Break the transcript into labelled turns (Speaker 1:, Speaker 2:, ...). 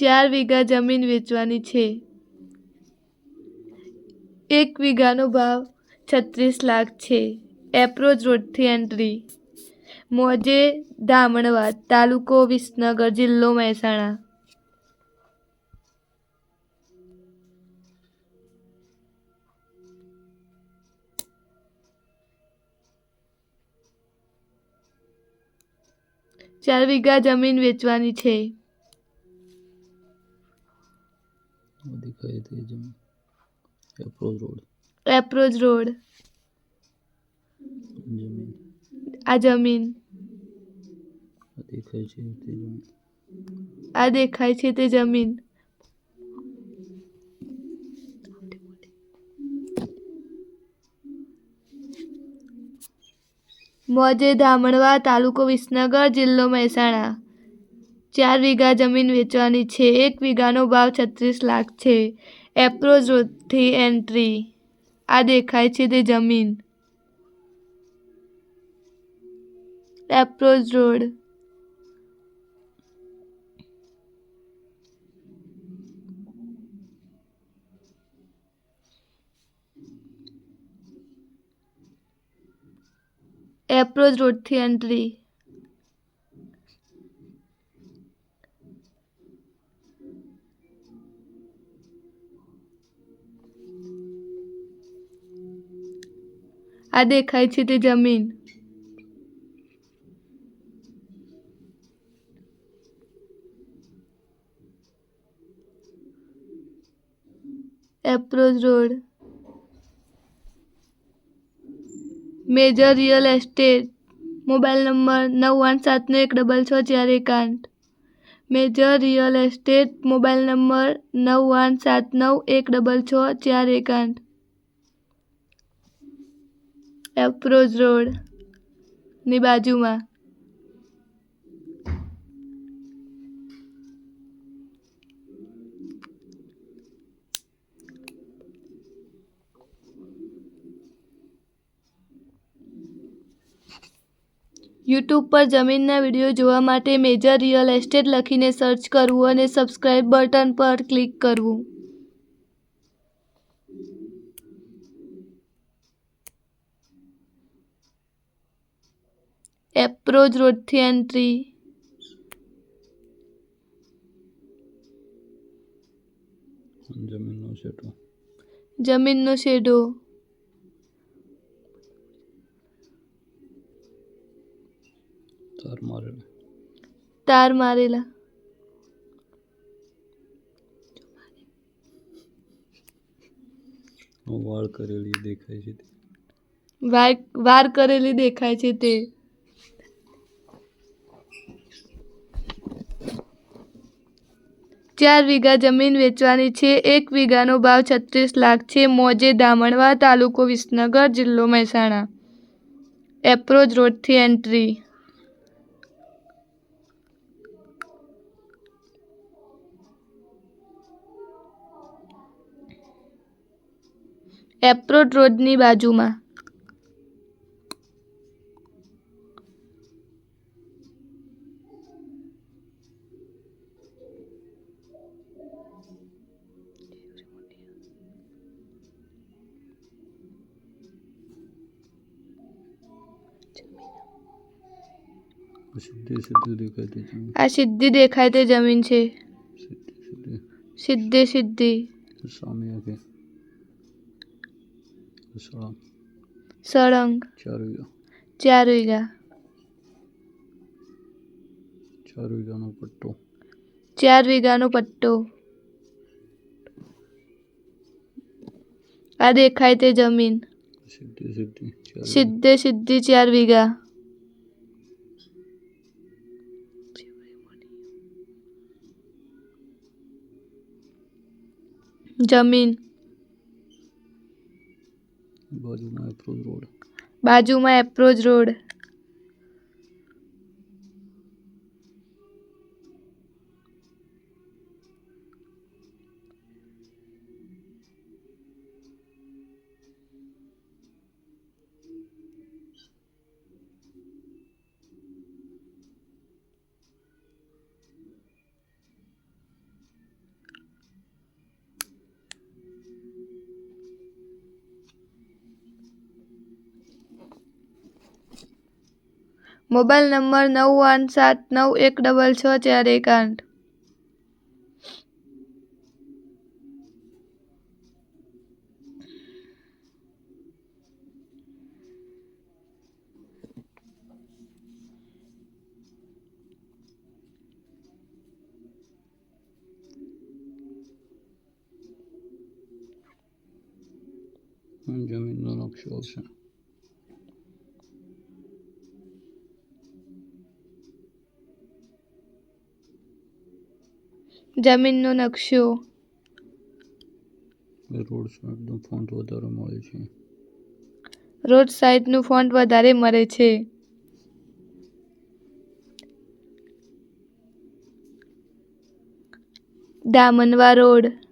Speaker 1: ચાર વીઘા જમીન વેચવાની છે. એક વીઘાનો ભાવ છત્રીસ લાખ છે. એપ્રોચ રોડથી એન્ટ્રી. મોજે ધામણવા, તાલુકો વિસનગર જિલ્લો મહેસાણા. ચાર વીઘા જમીન વેચવાની છે.
Speaker 2: वो दिखाई दे जमीन अप्रोच रोड
Speaker 1: એપ્રોચ રોડ
Speaker 2: જમીન
Speaker 1: આ જમીન
Speaker 2: આ દેખાય છે તે જમીન
Speaker 1: આ દેખાય છે તે જમીન મોજે ધામણવા તાલુકો વિસનગર જિલ્લો મહેસાણા ચાર વીઘા જમીન વેચવાની છે. એક વીઘાનો ભાવ છત્રીસ લાખ છે. એપ્રોચ રોડથી એન્ટ્રી આ દેખાય છે તે જમીન. Approach road. એપ્રોચ રોડથી એન્ટ્રી આ દેખાય છે તે જમીન. Approach road. Major real estate. Mobile number નવ વન સાતનો એક ડબલ છ ચાર એકાંત. Major real estate. Mobile number નવ વન સાત નવ એક ડબલ છ ચાર એકાંત. એપ્રોચ રોડની બાજુમાં. યુટ્યુબ પર જમીનના વીડિયો જોવા માટે મેજર રિયલ એસ્ટેટ લખીને સર્ચ કરવું અને સબસ્ક્રાઇબ બટન પર ક્લિક કરવું. એપ્રોચ રોડથી એન્ટ્રી.
Speaker 2: જમીનનો સેટો
Speaker 1: જમીનનો શેડો
Speaker 2: તાર મારેલા.
Speaker 1: તાર મારેલા.
Speaker 2: વાળ કરેલી દેખાય છે
Speaker 1: વાળ કરેલી દેખાય છે તે. ચાર વીઘા જમીન વેચવાની છે. એક વીઘાનો ભાવ છત્રીસ લાખ છે. મોજે દામણવા તાલુકો વિસનગર જિલ્લો મહેસાણા. એપ્રોચ રોડથી એન્ટ્રી. એપ્રોચ રોડની બાજુમાં. આ સિદ્ધિ દેખાય તે જમીન છે.
Speaker 2: સિદ્ધિ સિદ્ધિ. સળંગ. ચાર વીઘા
Speaker 1: ચાર
Speaker 2: વીઘાનો પટ્ટો.
Speaker 1: ચાર વીઘાનો પટ્ટો. આ દેખાય તે જમીન.
Speaker 2: સિદ્ધિ સીધી ચાર
Speaker 1: વીઘા જમીન.
Speaker 2: બાજુમાં એપ્રોચ રોડ
Speaker 1: મોબાઈલ નંબર નવ વન સાત નવ એક ડબલ છ ચાર એક આઠ.
Speaker 2: જમીનનો નકશો આવશે
Speaker 1: જમીનનો નકશો.
Speaker 2: રોડ સાઈડનું ફોન્ટ વધારે મળે છે.
Speaker 1: રોડ સાઇડનું ફોન્ટ વધારે મળે છે. દામનવા રોડ.